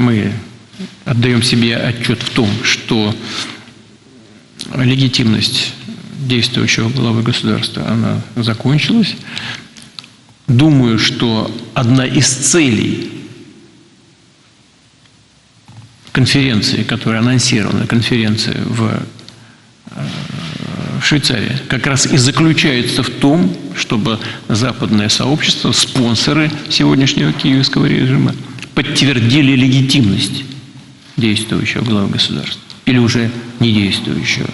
Мы отдаем себе отчет в том, что легитимность действующего главы государства, она закончилась. Думаю, что одна из целей конференции, которая анонсирована, конференции в э, в Швейцарии, как раз и заключается в том, чтобы западное сообщество, спонсоры сегодняшнего киевского режима, подтвердили легитимность действующего главы государства или уже не действующего.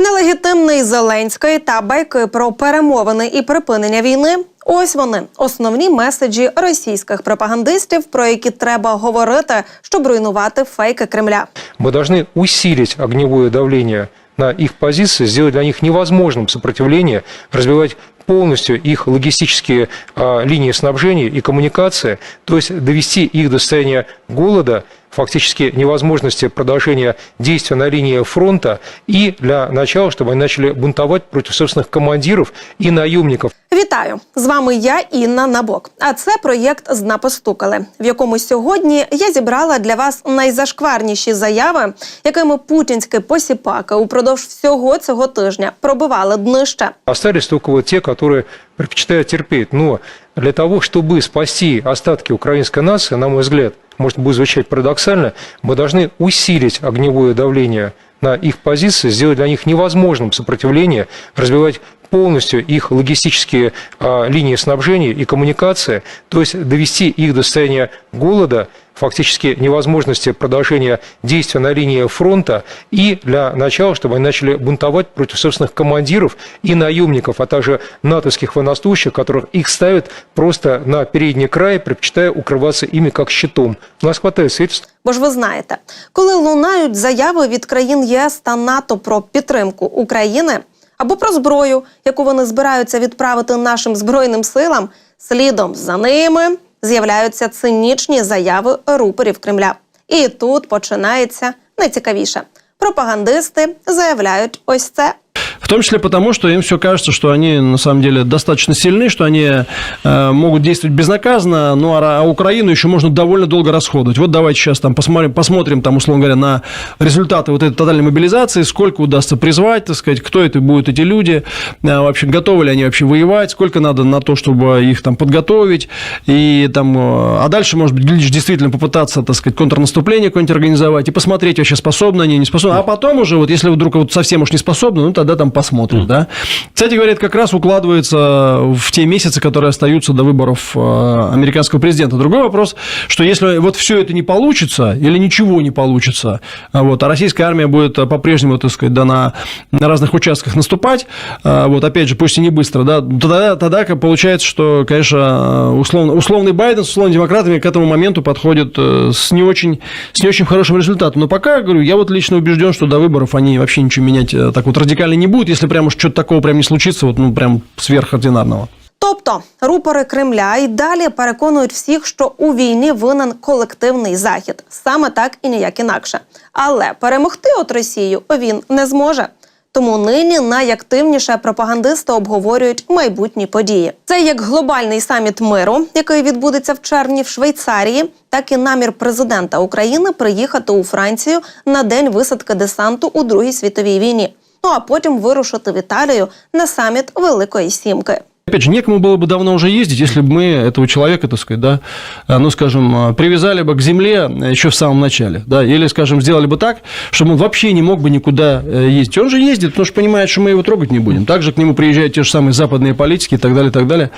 Нелегітимний Зеленський та байки про перемовини і припинення війни. Ось вони основні меседжі російських пропагандистів, про які треба говорити, щоб руйнувати фейки Кремля. Мы должны усилить огневое давление на их позиции, сделать для них невозможным сопротивление, разбивать полностью их логистические а, линии снабжения и коммуникации, то есть довести их до состояния голода, фактически невозможности продолжения действия на линии фронта и для начала, чтобы они начали бунтовать против собственных командиров и наемников. Вітаю! З вами я, Інна Набок. А це проєкт «Зна постукали», в якому сьогодні я зібрала для вас найзашкварніші заяви, якими путінські посіпаки упродовж всього цього тижня пробивали днище. Остались только вот те, которые предпочитают терпеть. Но для того, чтобы спасти остатки украинской нации, на мой взгляд, может будет звучать парадоксально, мы должны усилить огневое давление на их позиции, сделать для них невозможным сопротивление, разбивать полностью их логистические а, линии снабжения и коммуникации, то есть довести их до состояния голода, фактически невозможности продолжения действия на линии фронта и для начала, чтобы они начали бунтовать против собственных командиров и наемников, а также натовских военнослужащих, которых их ставят просто на передний край, предпочитая укрываться ими как щитом. У нас хватает свидетельств Бо ж ви знаєте, коли лунають заяви від країн ЄС та НАТО про підтримку України або про зброю, яку вони збираються відправити нашим збройним силам, слідом за ними з'являються цинічні заяви рупорів Кремля. І тут починається найцікавіше. Пропагандисти заявляють ось це. Том числе потому, что им все кажется, что они на самом деле достаточно сильны, что они э, могут действовать безнаказанно, ну а, а Украину еще можно довольно долго расходовать. Вот давайте сейчас там посмотрим, посмотрим там, условно говоря, на результаты вот этой тотальной мобилизации, сколько удастся призвать, так сказать, кто это будут эти люди, э, вообще готовы ли они вообще воевать, сколько надо на то, чтобы их там подготовить, и там, э, а дальше, может быть, глядишь, действительно попытаться, так сказать, контрнаступление какое-нибудь организовать и посмотреть вообще, способны они, не способны, а потом уже, вот если вдруг вот совсем уж не способны, ну тогда там посмотрим, да. Кстати говоря, это как раз укладывается в те месяцы, которые остаются до выборов э, американского президента. Другой вопрос, что если вот все это не получится или ничего не получится, а вот, а российская армия будет по-прежнему, так сказать, да, на, на разных участках наступать, а, вот, опять же, пусть и не быстро, да, тогда, тогда получается, что, конечно, условно, условный Байден с условными демократами к этому моменту подходит э, с не очень, с не очень хорошим результатом. Но пока, говорю, я вот лично убежден, что до выборов они вообще ничего менять э, так вот радикально не будут, если прям уж что-то такого прям не случится, вот, ну, прям сверхординарного. Тобто рупори Кремля і далі переконують всіх, що у війні винен колективний захід, саме так і ніяк інакше. Але перемогти от Росію він не зможе. Тому нині найактивніше пропагандисти обговорюють майбутні події. Це як глобальний саміт миру, який відбудеться в червні в Швейцарії, так і намір президента України приїхати у Францію на день висадки десанту у Другій світовій війні. Ну а потім вирушити в Італію на саміт Великої Сімки. Опять же, некому было бы давно уже ездить, если бы мы этого человека, так сказать, да, э, ну, скажем, э, привязали бы к земле еще в самом начале, да, или, скажем, сделали бы так, чтобы он вообще не мог бы никуда э, ездить. Он же ездит, потому что понимает, что мы его трогать не будем. Также к нему приезжают те же самые западные политики и так далее, и так далее.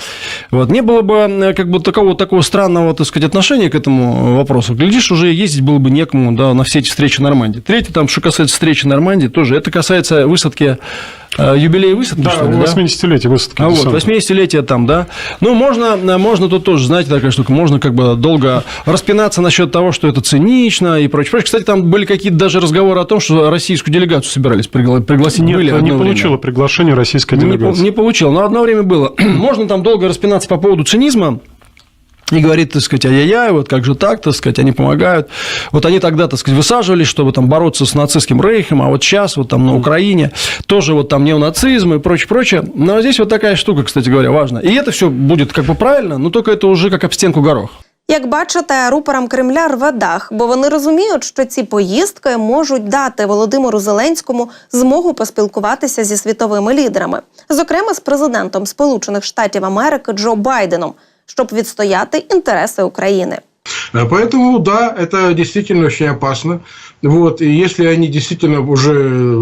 Вот. Не было бы как бы такого, такого странного, так сказать, отношения к этому вопросу. Глядишь, уже ездить было бы некому, да, на все эти встречи Нормандии. Третье, там, что касается встречи Нормандии, тоже это касается высадки юбилея высадки, Да, что ли, 80-летие высадки. а вот, десанта. 80-летие там, да. Ну, можно, можно тут тоже, знаете, такая штука, можно как бы долго распинаться насчет того, что это цинично и прочее. прочее. Кстати, там были какие-то даже разговоры о том, что российскую делегацию собирались пригла- пригласить. Нет, были не одно время. получила приглашение российской Не, делегации. не получил, но одно время было. Можно там долго распинаться по поводу цинизма, и говорит, так сказать, ай-яй-яй, вот как же так, так сказать, они помогают. Вот они тогда, так сказать, высаживались, чтобы там бороться с нацистским рейхом, а вот сейчас вот там на Украине тоже вот там неонацизм и прочее, прочее. Но здесь вот такая штука, кстати говоря, важная. И это все будет как бы правильно, но только это уже как об стенку горох. Як бачите, рупорам Кремля рве дах, бо вони розуміють, що ці поїздки можуть дати Володимиру Зеленському змогу поспілкуватися зі світовими лідерами, зокрема з президентом Сполучених Штатів Америки Джо Байденом, щоб відстояти інтереси України. А Поэтому, да, это действительно очень опасно. Вот, и если они действительно уже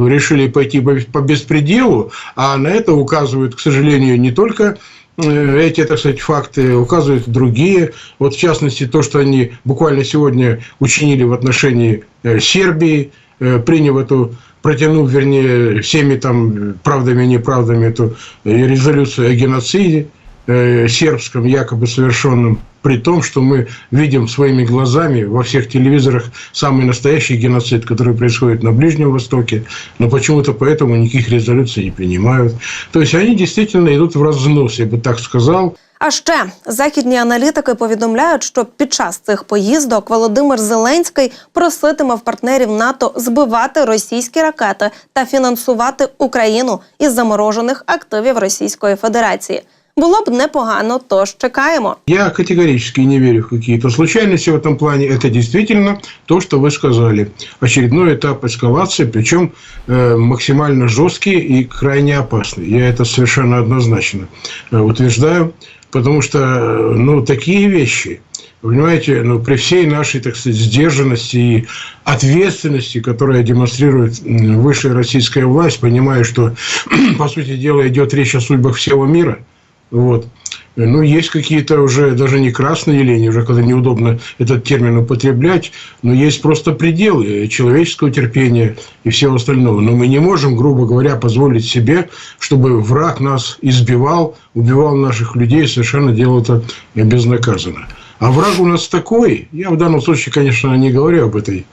решили пойти по- по беспределу, а на это указывают, к сожалению, не только э, эти, так сказать, факты, указывают и другие. Вот, в частности, то, что они буквально сегодня учинили в отношении э, Сербии, э, приняв эту протянув, вернее, всеми там правдами и неправдами эту э, резолюцию о геноциде э, сербском, якобы совершенном, при том, что мы видим своими глазами во всех телевизорах самый настоящий геноцид, который происходит на Ближнем Востоке, но почему-то поэтому никаких резолюций не принимают. То есть они действительно идут в разнос, я бы так сказал. А ще західні аналітики повідомляють, що під час цих поїздок Володимир Зеленський проситиме в партнерів НАТО збивати російські ракети та фінансувати Україну із заморожених активів Російської Федерації. Було б непогано, тож чекаємо. Я категорически не верю в какие-то случайности в этом плане. Это действительно то, что вы сказали. Очередной этап эскалации, причем э, максимально жесткий и крайне опасный. Я это совершенно однозначно э, утверждаю. Потому что э, ну, такие вещи, понимаете, ну, при всей нашей, так сказать, сдержанности и ответственности, которая демонстрирует высшая российская власть, понимая, что, по сути дела, идет речь о судьбах всего мира – вот. Ну, есть какие-то уже даже не красные линии, уже когда неудобно этот термин употреблять, но есть просто пределы человеческого терпения и всего остального. Но мы не можем, грубо говоря, позволить себе, чтобы враг нас избивал, убивал наших людей, совершенно делал это безнаказанно. А враг у нас такой, я в данном случае, конечно, не говорю об этой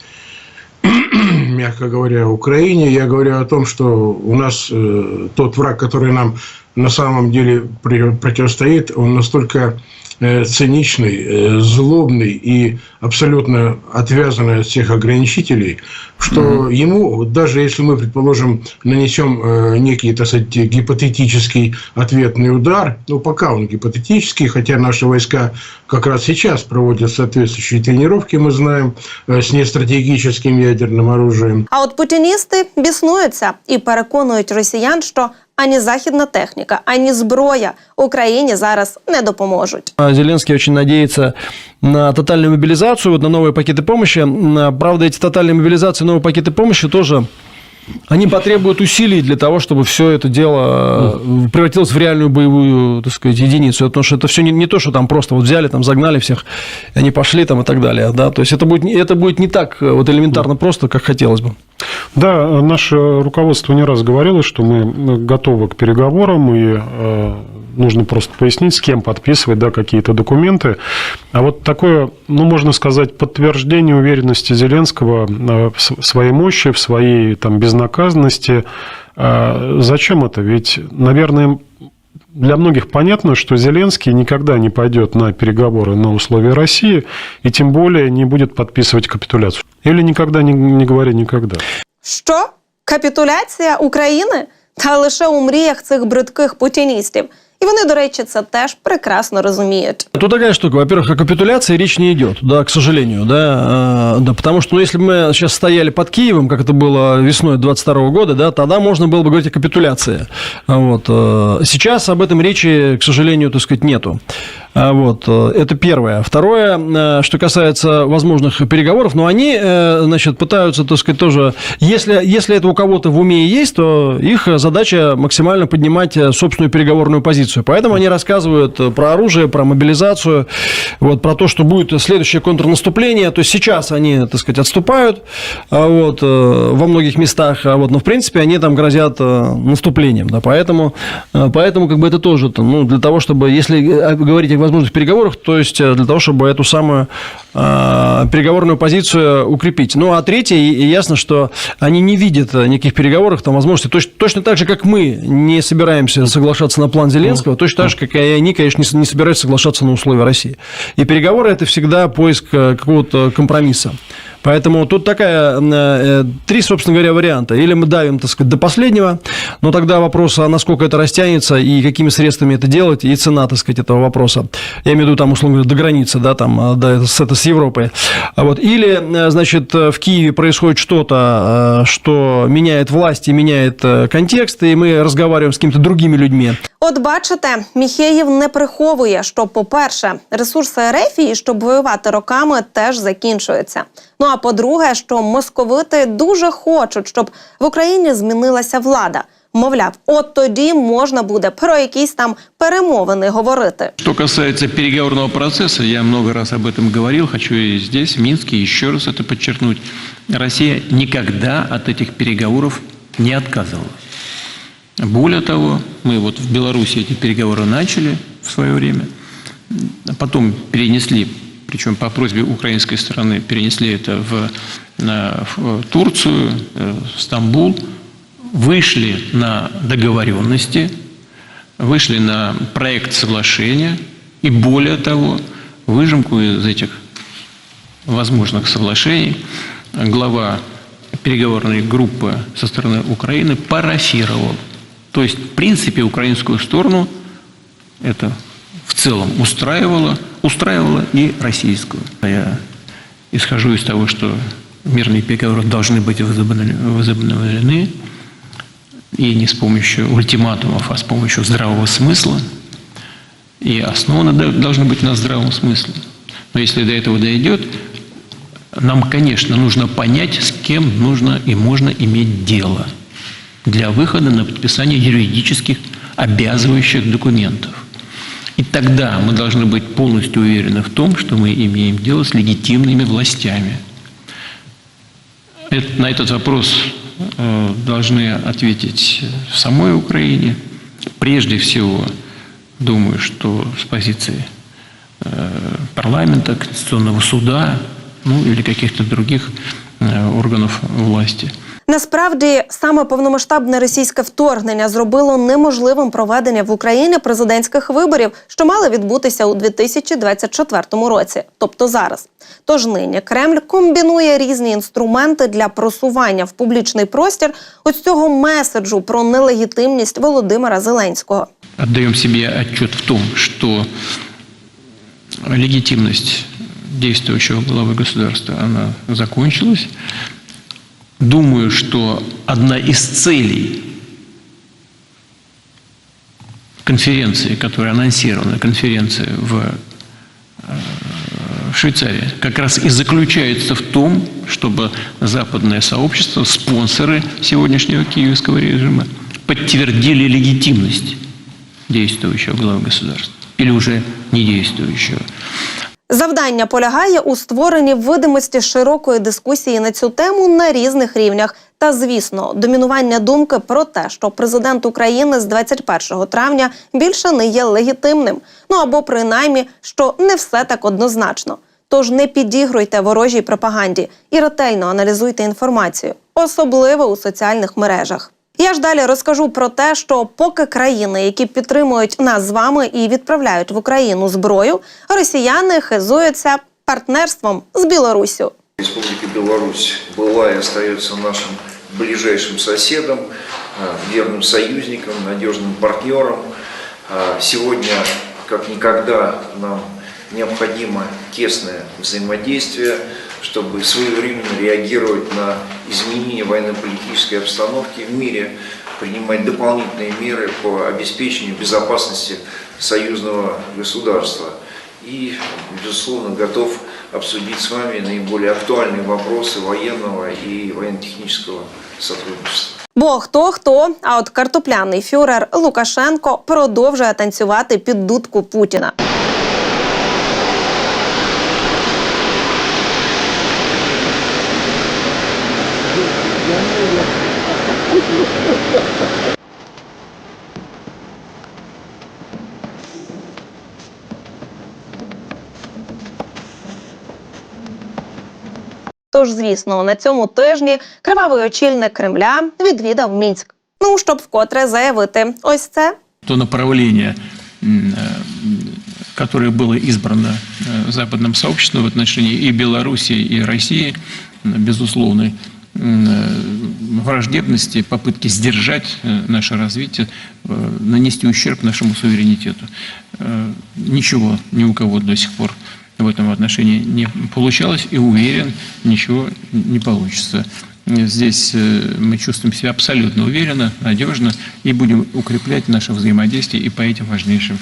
мягко говоря, Украине. Я говорю о том, что у нас э, тот враг, который нам на самом деле противостоит, он настолько циничный, э, злобный и абсолютно отвязанный от всех ограничителей, что ему, вот даже если мы, предположим, нанесем э, некий, так сказать, гипотетический ответный удар, ну, пока он гипотетический, хотя наши войска как раз сейчас проводят соответствующие тренировки, мы знаем, э, с нестратегическим ядерным оружием, А от путіністи біснуються і переконують росіян, що ані західна техніка, ані зброя Україні зараз не допоможуть. А Зеленский очень надеется на тотальную мобилизацию, вот на новые пакеты помощи. М, Правда, эти тотальные мобилизации, новые пакеты помощи тоже они потребуют усилий для того, чтобы все это дело э, превратилось в реальную боевую, так сказать, единицу. Потому что это все не, не то, что там просто вот взяли, там загнали всех, они пошли там и так далее. Да? То есть это будет, это будет не так э, вот элементарно просто, как хотелось бы. Да, наше руководство не раз говорило, что мы готовы к переговорам, и э, нужно просто пояснить, с кем подписывать да, какие-то документы. А вот такое, ну, можно сказать, подтверждение уверенности Зеленского э, в с- в своей мощи, в своей там, безнаказанности. А Зачем это? Ведь, наверное, для многих понятно, что Зеленский никогда не пойдет на переговоры на условия России, и тем более не будет подписывать капитуляцию. Или никогда не, не говори никогда. Що? Капітуляція України? Та лише у мріях цих бридких путіністів. І вони, до речі, це теж прекрасно розуміють. Тут такая штука. Во-первых, о капитуляции речь не идет, да, к сожалению, да, э, да, потому что, ну, если бы мы сейчас стояли под Киевом, как это было весной 22 года, да, тогда можно было бы говорить о капитуляции. А Вот. э, Сейчас об этом речи, к сожалению, так сказать, нету. А Вот. э, Это первое. Второе, э, что касается возможных переговоров, но они, э, значит, пытаются, так сказать, тоже, если, если это у кого-то в уме есть, то их задача максимально поднимать собственную переговорную позицию. Поэтому они рассказывают про оружие, про мобилизацию, вот, про то, что будет следующее контрнаступление. То есть сейчас они, так сказать, отступают а вот, во многих местах, а вот, но в принципе они там грозят наступлением. Да, поэтому, поэтому как бы это тоже ну, для того, чтобы, если говорить о возможных переговорах, то есть э, для того, чтобы эту самую э, переговорную позицию укрепить. Ну, а третье, и- ясно, что они не видят э, никаких переговоров, там, возможности, точ- точно так же, как мы не собираемся соглашаться на план Зеленского, точно так же, как и они, конечно, не не собираются соглашаться на условия России. И переговоры – это всегда поиск э, какого-то компромисса. Поэтому тут такая, э, три, собственно говоря, варианта. Или мы давим, так сказать, до последнего, но тогда вопрос, а насколько это растянется и какими средствами это делать, и цена, так сказать, этого вопроса. Я имею в виду, там, условно говоря, до границы, да, там, до, с, это, с Европой. А Вот. Или, значит, в Киеве происходит что-то, что меняет власть и меняет контекст, и мы разговариваем с какими-то другими людьми. От бачите, Міхеєв не приховує, що, по-перше, ресурси Ерефії, щоб воювати роками, теж закінчуються. Ну а по-друге, що московити дуже хочуть, щоб в Україні змінилася влада. Мовляв, от тоді можна буде про якісь там перемовини говорити. Что касается переговорного процесса, я много раз об этом говорил, хочу и здесь, в Минске, еще раз это подчеркнуть. Россия никогда от этих переговоров не отказывалась. Более того, мы вот в Беларуси эти переговоры начали в свое время, а потом перенесли, причем по просьбе украинской стороны, перенесли это в, в Турцию, э, в Стамбул, вышли на договоренности, вышли на проект соглашения и более того, выжимку из этих возможных соглашений глава переговорной группы со стороны Украины парафировал. То есть, в принципе, украинскую сторону это в целом устраивало, устраивало и российскую. Я исхожу из того, что мирные переговоры должны быть возобновлены, и не с помощью ультиматумов, а с помощью здравого смысла. И основаны должны быть на здравом смысле. Но если до этого дойдет, нам, конечно, нужно понять, с кем нужно и можно иметь дело для выхода на подписание юридических обязывающих документов. И тогда мы должны быть полностью уверены в том, что мы имеем дело с легитимными властями. Это, на этот вопрос э, должны ответить в самой Украине. Прежде всего, думаю, что с позиции э, парламента, Конституционного суда, ну или каких-то других э, органов власти – Насправді саме повномасштабне російське вторгнення зробило неможливим проведення в Україні президентських виборів, що мали відбутися у 2024 році, тобто зараз. Тож нині Кремль комбінує різні інструменти для просування в публічний простір ось цього меседжу про нелегітимність Володимира Зеленського. Отдаємо собі отчет в тому, що легітимність действующего главы государства, она закончилась. Думаю, что одна из целей конференции, которая анонсирована, конференции в э, Швейцарии, как раз и заключается в том, чтобы западное сообщество, спонсоры сегодняшнего киевского режима, подтвердили легитимность действующего главы государства или уже не действующего. Завдання полягає у створенні видимості широкої дискусії на цю тему на різних рівнях. Та, звісно, домінування думки про те, що президент України з 21 травня більше не є легітимним. Ну або принаймні, що не все так однозначно. Тож не підігруйте ворожій пропаганді і ретельно аналізуйте інформацію, особливо у соціальних мережах. Я ж далі розкажу про те, що поки країни, які підтримують нас з вами і відправляють в Україну зброю, росіяни хизуються партнерством з Білоруссю. Республика Беларусь была и остается нашим ближайшим соседом, э, верным союзником, надежным партнером. Э, Сегодня, как никогда, нам необходимо тесное взаимодействие, чтобы своевременно реагировать на изменения военно-политической обстановки в мире, принимать дополнительные меры по обеспечению безопасности союзного государства. И, безусловно, готов обсудить с вами наиболее актуальные вопросы военного и военно-технического сотрудничества. Бо хто хто, а от картопляний фюрер Лукашенко продовжує танцювати під дудку Путіна. Тож, звісно, на цьому тижні кривавий очільник Кремля відвідав Мінськ. Ну щоб вкотре заявити, ось це То направление, м, э, которое было избрано э, западным сообществом в отношении и Белоруссии, и России, безусловной м, э, враждебности, попытки сдержать э, наше развитие, э, нанести ущерб нашему суверенитету. Э, Ничего ни у кого до сих пор в этом отношении не получалось, и уверен, ничего не получится. Здесь э, мы чувствуем себя абсолютно уверенно, надежно и будем укреплять наше взаимодействие и по этим важнейшим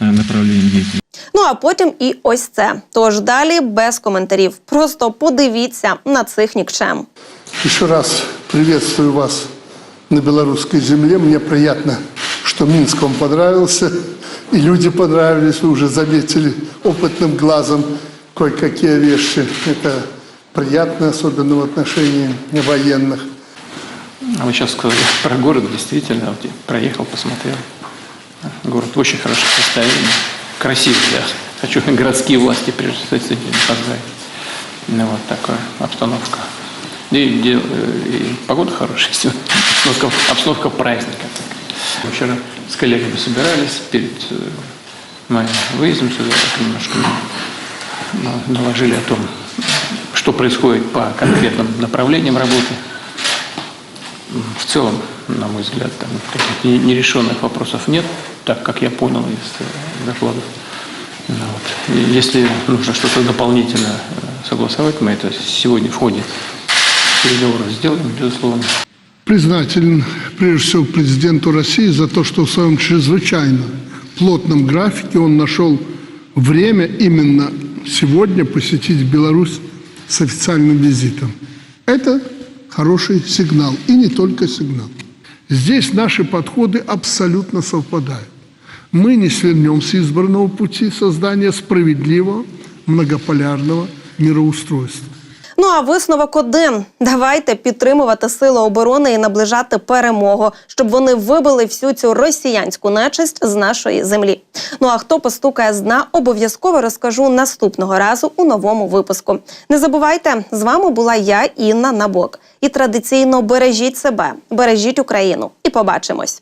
э, направлениям деятельности. Ну а потім і ось це. Тож далі без коментарів. Просто подивіться на цих нікчем. Еще раз приветствую вас на белорусской земле. Мне приятно, что Минск вам понравился, и люди понравились. Вы уже заметили опытным глазом кое-какие вещи. Это приятно, особенно в отношении военных. А вы сейчас сказали про город, действительно, вот я проехал, посмотрел. Город в очень хорошем состоянии, красивый, да. Хочу городские власти прежде всего поздравить. Ну, вот такая обстановка. И, де- э, и погода хорошая сегодня, обстановка, обстановка праздника. Мы Вчера с коллегами собирались перед э, моим выездом сюда, немножко ну, доложили о том, что происходит по конкретным направлениям работы. В целом, на мой взгляд, там таких не- нерешенных вопросов нет, так как я понял из э, докладов. Ну вот. Если нужно что-то дополнительно э, согласовать, мы это сегодня в ходе переговоров сделаем, безусловно. Признателен прежде всего президенту России за то, что в своем чрезвычайно плотном графике он нашел время именно сегодня посетить Беларусь с официальным визитом. Это хороший сигнал, и не только сигнал. Здесь наши подходы абсолютно совпадают. Мы не свернем с избранного пути создания справедливого многополярного мироустройства. Ну а висновок один: давайте підтримувати сили оборони і наближати перемогу, щоб вони вибили всю цю росіянську нечисть з нашої землі. Ну а хто постукає з дна, обов'язково розкажу наступного разу у новому випуску. Не забувайте, з вами була я, Інна Набок. І традиційно бережіть себе, бережіть Україну. І побачимось.